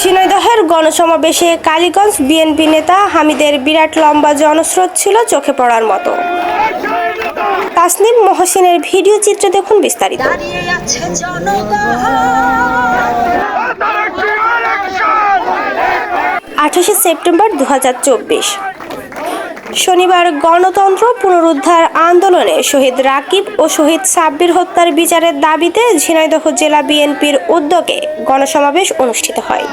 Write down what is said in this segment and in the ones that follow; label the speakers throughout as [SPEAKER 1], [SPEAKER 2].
[SPEAKER 1] ঝিনাইদহের গণসমাবেশে কালীগঞ্জ বিএনপি নেতা হামিদের বিরাট লম্বা জনস্রোত ছিল চোখে পড়ার মতো। তাসনিম মহসিনের ভিডিও চিত্রে দেখুন বিস্তারিত। আঠাশে সেপ্টেম্বর দু হাজার চব্বিশ। শনিবার গণতন্ত্র পুনরুদ্ধার আন্দোলনে শহীদ রাকিব ও শহীদ সাব্বির হত্যার বিচারের দাবিতে ঝিনাইদহ জেলা বিএনপির উদ্যোগে গণসমাবেশ অনুষ্ঠিত হয়।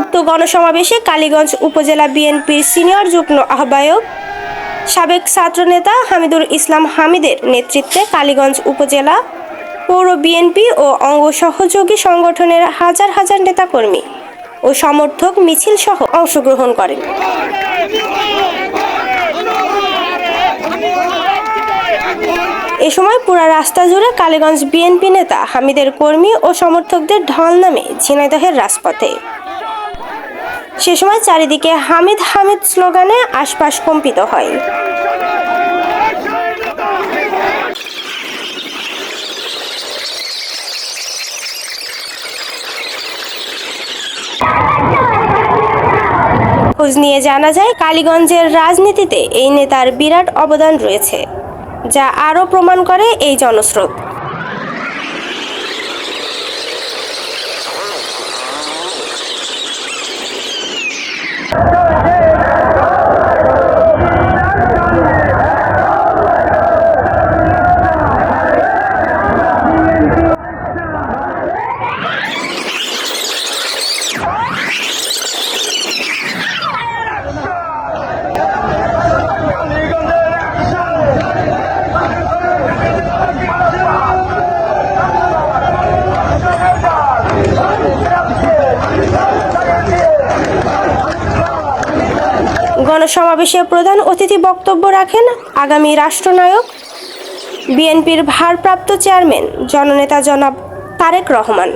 [SPEAKER 1] উক্ত গণসমাবেশে কালীগঞ্জ উপজেলা বিএনপির সিনিয়র যুগ্ম আহ্বায়ক, সাবেক ছাত্রনেতা হামিদুল ইসলাম হামিদের নেতৃত্বে কালীগঞ্জ উপজেলা পৌর বিএনপি ও অঙ্গ সহযোগী সংগঠনের হাজার হাজার নেতাকর্মী ও সমর্থক মিছিল সহ অংশগ্রহণ করেন। এ সময় পুরা রাস্তা জুড়ে কালীগঞ্জ বিএনপি নেতা, হামিদের কর্মী ও সমর্থকদের ঢল নামে ঝিনাইদহের রাজপথে। সে সময় চারিদিকে হামিদ হামিদ স্লোগানে আশপাশ কম্পিত হয়। খোঁজ নিয়ে জানা যায়, কালীগঞ্জের রাজনীতিতে এই নেতার বিরাট অবদান রয়েছে, যা আরও প্রমাণ করে এই জনস্রোত। গণসমাবেশে প্রধান অতিথি বক্তব্য রাখেন আগামী রাষ্ট্রনায়ক বিএনপির ভারপ্রাপ্ত চেয়ারম্যান জননেতা জনাব তারেক রহমান।